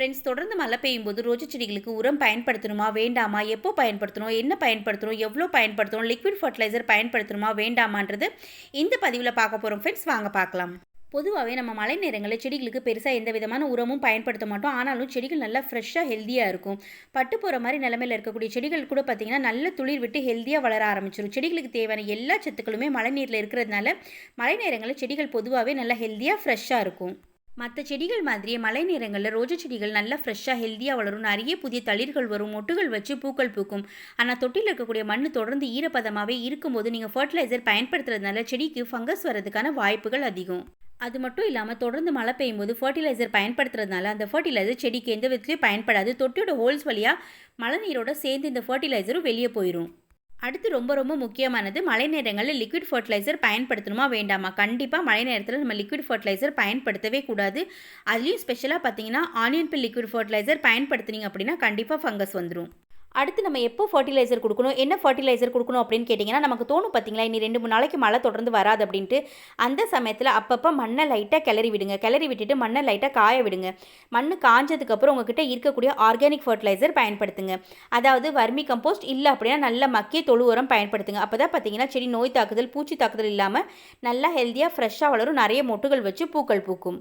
Friends தொடர்ந்து மழை பெய்யும் போது ரோஜா செடிகளுக்கு உரம் பயன்படுத்தணுமா வேண்டாமா எப்போ பயன்படுத்தணும் என்ன பயன்படுத்தணும் எவ்வளோ பயன்படுத்தணும் லிக்விட் ஃபர்டிலைசர் பயன்படுத்தணுமா வேண்டாமான்றது இந்த பதிவில் பார்க்க போகிறோம் ஃப்ரெண்ட்ஸ் வாங்க பார்க்கலாம். பொதுவாகவே நம்ம மழை நேரங்களில் செடிகளுக்கு பெருசாக எந்த விதமான உரமும் பயன்படுத்த மாட்டோம். ஆனாலும் செடிகள் நல்லா ஃப்ரெஷ்ஷாக ஹெல்த்தியாக இருக்கும். பட்டு போகிற மாதிரி நிலமையில் இருக்கக்கூடிய செடிகள் கூட பார்த்திங்கன்னா நல்ல துளிர் விட்டு ஹெல்த்தியாக வளர ஆரம்பிச்சிடும் செடிகளுக்கு தேவையான எல்லா சத்துக்களுமே மழை நீரில் இருக்கிறதுனால மழை நேரங்களில் செடிகள் பொதுவாகவே நல்லா ஹெல்த்தியாக ஃப்ரெஷ்ஷாக இருக்கும். மற்ற செடிகள் மாதிரியே மழை நேரங்களில் ரோஜா செடிகள் நல்லா ஃப்ரெஷ்ஷாக ஹெல்த்தியாக வளரும் நிறைய புதிய தளிர்கள் வரும் மொட்டுகள் வச்சு பூக்கள் பூக்கும். ஆனால் தொட்டியில் இருக்கக்கூடிய மண் தொடர்ந்து ஈரப்பதமாகவே இருக்கும்போது நீங்கள் ஃபர்டிலைசர் பயன்படுத்துறதுனால செடிக்கு ஃபங்கஸ் வரதுக்கான வாய்ப்புகள் அதிகம். அது மட்டும் இல்லாமல் தொடர்ந்து மழை பெய்யும் போது ஃபர்டிலைசர் பயன்படுத்துறதுனால அந்த ஃபர்டிலைசர் செடிக்கு எந்த விதத்துலையும் பயன்படாது. தொட்டியோட ஹோல்ஸ் வழியாக மழை நீரோட சேர்ந்து இந்த ஃபர்டிலைசரும் வெளியே போயிடும் அடுத்து ரொம்ப ரொம்ப முக்கியமானது மழை நேரங்களில் லிக்விட் ஃபர்டிலைசர் பயன்படுத்தணுமா வேண்டாமா? கண்டிப்பாக மழை நேரத்தில் நம்ம லிக்விட் ஃபர்டிலைசர் பயன்படுத்தவே கூடாது. அதுலேயும் ஸ்பெஷலாக பார்த்தீங்கன்னா ஆனியன் பில் லிக்விட் ஃபர்டிலைசர் பயன்படுத்துனீங்க அப்படின்னா கண்டிப்பாக ஃபங்கஸ் வந்துடும் அடுத்து நம்ம எப்போ ஃபர்டிலைசர் கொடுக்கணும் என்ன ஃபர்டிலைசர் கொடுக்கணும் அப்படின்னு கேட்டிங்கன்னா நமக்கு தோணும் பார்த்தீங்களா இனி ரெண்டு மூணு நாளைக்கு மழை தொடர்ந்து வராது அப்படின்ட்டு. அந்த சமயத்தில் அப்பப்போ மண்ணை லைட்டாக கிளறி விடுங்க. கிளறி விட்டுட்டு மண்ணை லைட்டாக காய விடுங்க. மண் காஞ்சதுக்கப்புறம் உங்ககிட்ட இருக்கக்கூடிய ஆர்கானிக் ஃபர்டிலைசர் பயன்படுத்துங்க. அதாவது வர்மி கம்போஸ்ட் இல்லை அப்படின்னா நல்ல மக்கிய தொழு உரம் பயன்படுத்துங்க. அப்போ தான் பார்த்தீங்கன்னா செடி நோய் தாக்குதல் பூச்சி தாக்குதல் இல்லாமல் நல்லா ஹெல்த்தியாக ஃப்ரெஷ்ஷாக வளரும். நிறைய மொட்டுகள் வச்சு பூக்கள் பூக்கும்.